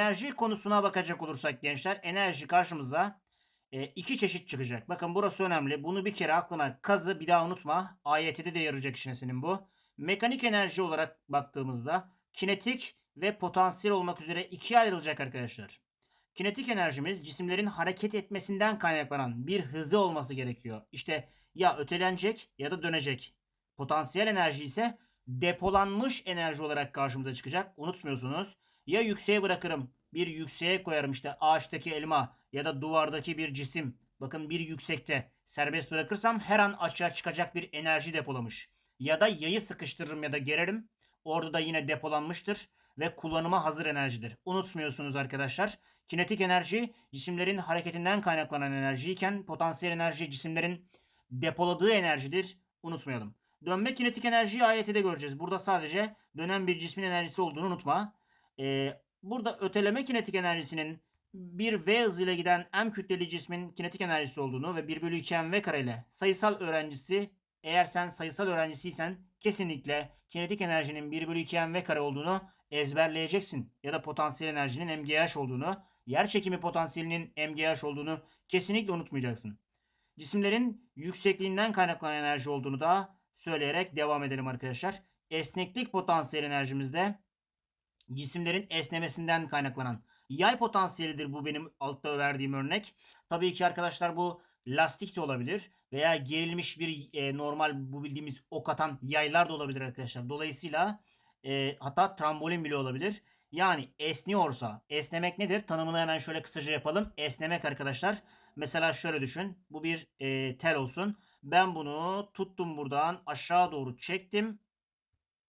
enerji konusuna bakacak olursak gençler enerji karşımıza e, iki çeşit çıkacak. Bakın burası önemli. Bunu bir kere aklına kazı bir daha unutma. AYT'de de yarayacak işine senin bu. Mekanik enerji olarak baktığımızda kinetik ve potansiyel olmak üzere ikiye ayrılacak arkadaşlar. Kinetik enerjimiz cisimlerin hareket etmesinden kaynaklanan bir hızı olması gerekiyor. İşte ya ötelenecek ya da dönecek. Potansiyel enerji ise depolanmış enerji olarak karşımıza çıkacak. Unutmuyorsunuz. Ya yükseğe bırakırım, bir yükseğe koyarım işte ağaçtaki elma ya da duvardaki bir cisim. Bakın bir yüksekte serbest bırakırsam her an aşağı çıkacak bir enerji depolamış. Ya da yayı sıkıştırırım ya da gererim. Orada da yine depolanmıştır ve kullanıma hazır enerjidir. Unutmuyorsunuz arkadaşlar. Kinetik enerji cisimlerin hareketinden kaynaklanan enerjiyken potansiyel enerji cisimlerin depoladığı enerjidir. Unutmayalım. Dönme kinetik enerjiyi AYT'de göreceğiz. Burada sadece dönen bir cismin enerjisi olduğunu unutma. Ee, burada öteleme kinetik enerjisinin bir V hızıyla giden M kütleli cismin kinetik enerjisi olduğunu ve 1 bölü 2 mv kare ile sayısal öğrencisi eğer sen sayısal öğrencisiysen kesinlikle kinetik enerjinin 1 bölü 2 mv kare olduğunu ezberleyeceksin. Ya da potansiyel enerjinin MGH olduğunu, yer çekimi potansiyelinin MGH olduğunu kesinlikle unutmayacaksın. Cisimlerin yüksekliğinden kaynaklanan enerji olduğunu da söyleyerek devam edelim arkadaşlar. Esneklik potansiyel enerjimizde cisimlerin esnemesinden kaynaklanan yay potansiyelidir bu benim altta verdiğim örnek. Tabii ki arkadaşlar bu lastik de olabilir veya gerilmiş bir e, normal bu bildiğimiz ok atan yaylar da olabilir arkadaşlar. Dolayısıyla e, hatta trambolin bile olabilir. Yani esniyorsa esnemek nedir? Tanımını hemen şöyle kısaca yapalım. Esnemek arkadaşlar mesela şöyle düşün. Bu bir e, tel olsun. Ben bunu tuttum buradan aşağı doğru çektim.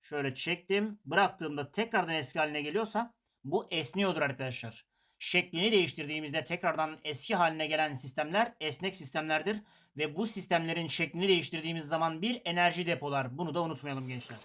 Şöyle çektim. Bıraktığımda tekrardan eski haline geliyorsa bu esniyordur arkadaşlar. Şeklini değiştirdiğimizde tekrardan eski haline gelen sistemler esnek sistemlerdir. Ve bu sistemlerin şeklini değiştirdiğimiz zaman bir enerji depolar. Bunu da unutmayalım gençler.